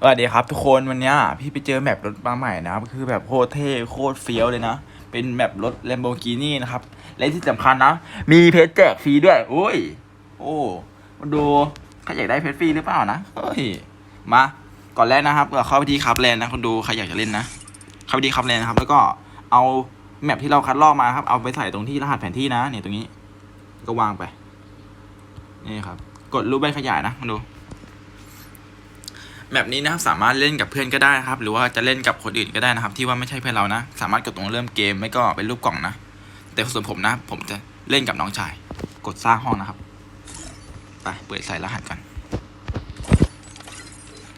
สวัสดีครับทุกคนวันนี้พี่ไปเจอแมปรถมาใหม่นะครับคือแบบโคตรเท่โคตรเฟี้ยวเลยนะ เป็นแมปรถ Lamborghini นะครับ และที่สำคัญนะ มีเพชรแจกฟรีด้วยโอ้ย โอ้มาดูใครอยากได้เพชรฟรีหรือเปล่านะเฮ้ยมาก่อนแรกนะครับเราเข้าไปที่คับแลนนะคนดูใครอยากจะเล่นนะเข้าไปที่คับแลนนะครับ แล้วก็เอาแมปที่เราคัดลอกมาครับ เอาไปใส่ตรงที่รหัสแผนที่นะเนี่ยตรงนี้ ก็วางไปนี่ครับ กดรูปใบขยายนะคนดู แบบนี้นะครับสามารถเล่นกับเพื่อนก็ได้ครับ หรือว่าจะเล่นกับคนอื่นก็ได้นะครับ ที่ว่าไม่ใช่เพื่อนเรานะ สามารถกดตรงเริ่มเกมไม่ก็เป็นรูปกล่องนะ แต่ส่วนผมนะ ผมจะเล่นกับน้องชาย กดสร้างห้องนะครับ ไปเปิดใส่รหัสกัน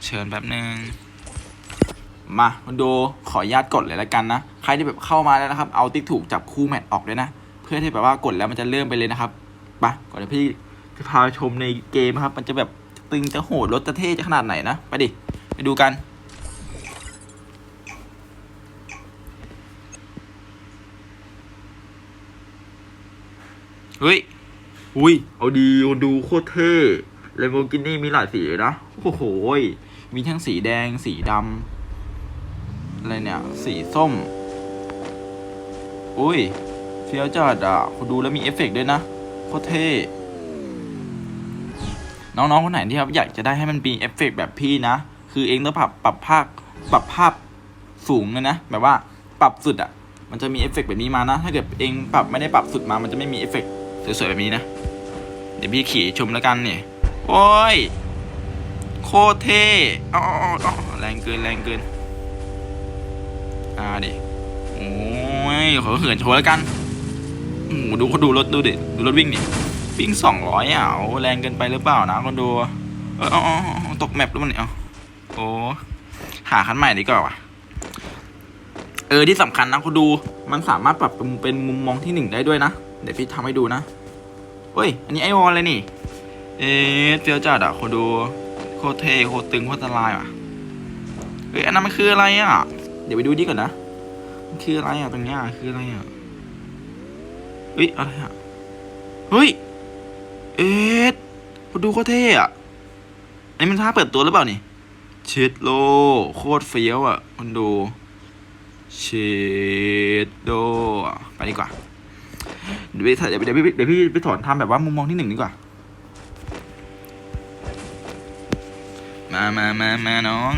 เชิญแป๊บนึงมามาดูขออนุญาตกดเลยล้วกันนะ ใครที่แบบเข้ามาแล้วนะครับ เอาติ๊กถูกจับคู่แมทออกด้วยนะ เพื่อที่แบบว่ากดแล้วมันจะเริ่มไปเลยนะครับไปก่อนเดี๋ยพี่จะพาชมในเกมครับ มันจะแบบ ตึงจะโหดรถจะเท่จะขนาดไหนนะ ไปดิ ไปดูกันเฮ้ย อุ้ย เอาดีเอาดูโคตรเท่เลโมกินี่มีหลายสีเลยนะ โอ้โหยมีทั้งสีแดง สีดำ อะไรเนี่ย สีส้ม อุ้ยเฟี้ยวจัดอะคุณดูแล้วมีเอฟเฟกต์ด้วยนะ โคตรเท่ น้องๆคนไหนที่ครับอยากจะได้ให้มันมีเอฟเฟกต์แบบพี่นะ คือเองต้องปรับปรับภาพปรับภาพสูงเลยนะ แบบว่าปรับสุดอะ มันจะมีเอฟเฟกต์แบบนี้มานะ ถ้าเกิดเองปรับไม่ได้ปรับสุดมา มันจะไม่มีเอฟเฟกต์สวยๆแบบนี้นะ เดี๋ยวพี่ขี่ชมแล้วกันเนี่ย โอ้ย โคเท่อ๋อแรงเกินแรงเกิน อ่าดิโอ้ยขอเหินโชว์แล้วกันโอ้ดูเขาดูรถดูดิดูรถวิ่งดิ วิ่งสองร้อยอะโอ้แรงเกินไปหรือเปล่านะคนดูเออออตกแมปแล้วมันเนี่ยโอ้หาคันใหม่ดีกว่าเออที่สำคัญนะคุณดูมันสามารถปรับเป็นมุมมองที่หนึ่งได้ด้วยนะ เดี๋ยวพี่ทำให้ดูนะเฮ้ย อันนี้ไอวอลเลยนี่ เอ๊ะเฟี้ยวจัดอะคุณดูโคเทโคตึงโคตรอันตรายว่ะเฮ้ยอันนั้นมันคืออะไรอะ เดี๋ยวไปดูดีก่อนนะมันคืออะไรอะตรงเนี้ยคืออะไรอะเฮ้ยอะไรอะเฮ้ย ดูโคตรเท่อะอันนี้มันท่าเปิดตัวหรือเปล่านี่เชดโล โคตรเฟี้ยวอะคนดูเชดโดไปดีกว่า เดี๋ยวพี่เดี๋ยวเดี๋ยวพี่เดี๋ยวพี่ไปถอนทำแบบว่ามุมมองที่หนึ่งดีกว่า มามามามาน้อง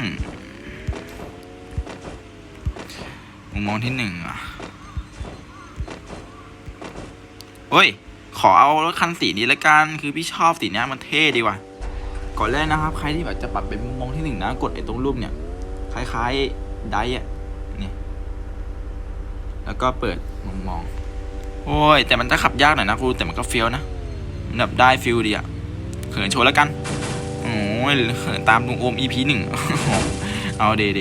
มุมมองที่หนึ่งอะโอ้ย ขอเอารถคันสีนี้ละกัน คือพี่ชอบสีนี้มันเท่ดีว่ะ ก่อนแรกนะครับ ใครที่แบบจะปรับเป็นมุมมองที่หนึ่งนะ กดไอ้ตรงรูปเนี่ย คล้ายๆ ไดร์อะนี่แล้วก็เปิดมุมมอง โอ้ย แต่มันจะขับยากหน่อยนะครู แต่มันก็เฟี้ยวนะมันแบบได้ฟิลดีอะเขินโชว์แล้วกัน โอ้ยเขินตามลุงโอม EP หนึ่ง เอาเดเด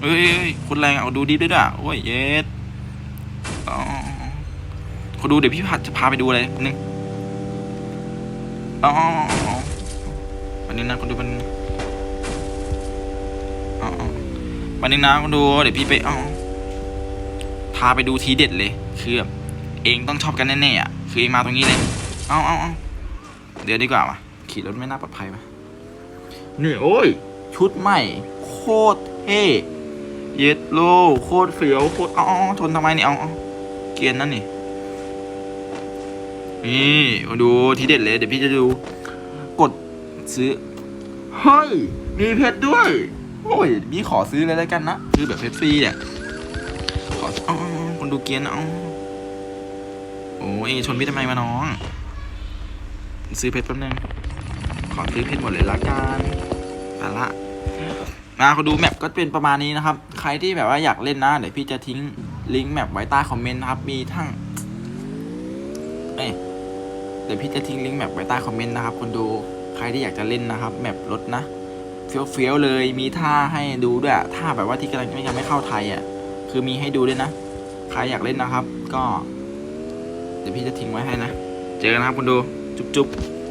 เฮ้ยเฮ้ยคนแรงเอาดูดีด้วยอะ โอ้ยเย็ด ขาดูเดี๋ยวพี่พัดจะพาไปดูอะไรนึงอ๋อวันนี้นะคุณดูมันอ๋อวันนี้นะคุณดูเดี๋ยวพี่ไปอ๋อพาไปดูทีเด็ดเลย คือแบบเองต้องชอบกันแน่ๆอะ คือเองมาตรงนี้เลยเอาเอาเอาเดี๋ยวดีกว่าวะขี่รถไม่น่าปลอดภัยปะนี่โอ้ย ชุดใหม่ โคตรเท่เย็ดโลโคตรเฟี้ยวโคตรอ๋อชนทำไมเนี่ยเอาเอเกรียนนั่นนี่ นี่มาดูทีเด็ดเลยเดี๋ยวพี่จะดู กดซื้อ เฮ้ย มีเพชรด้วย โอ้ยพี่ขอซื้อเลยแล้วกันนะคือแบบเพชรฟรีเนี่ยขออ๋อคนดูเกียร์นะอ๋อโอ้ยชนพี่ทำไมมาน้อง ซื้อเพชรแป๊บนึง ขอซื้อเพชรหมดเลยละกันไปละมาเขาดูแมปก็เป็นประมาณนี้นะครับ ใครที่แบบว่าอยากเล่นนะเดี๋ยวพี่จะทิ้งลิงก์แมปไว้ใต้คอมเมนต์นะครับ มีทั้ง เอ้ เดี๋ยวพี่จะทิ้งลิงก์แมปไว้ใต้คอมเมนต์นะครับคนดูใครที่อยากจะเล่นนะครับแมปรถนะเฟี้ยวๆเลยมีท่าให้ดูด้วยท่าแบบว่าที่กำลังยังไม่เข้าไทยอะคือมีให้ดูด้วยนะ ใครอยากเล่นนะครับ ก็ เดี๋ยวพี่จะทิ้งไว้ให้นะ เจอกันนะครับคนดู จุ๊บๆ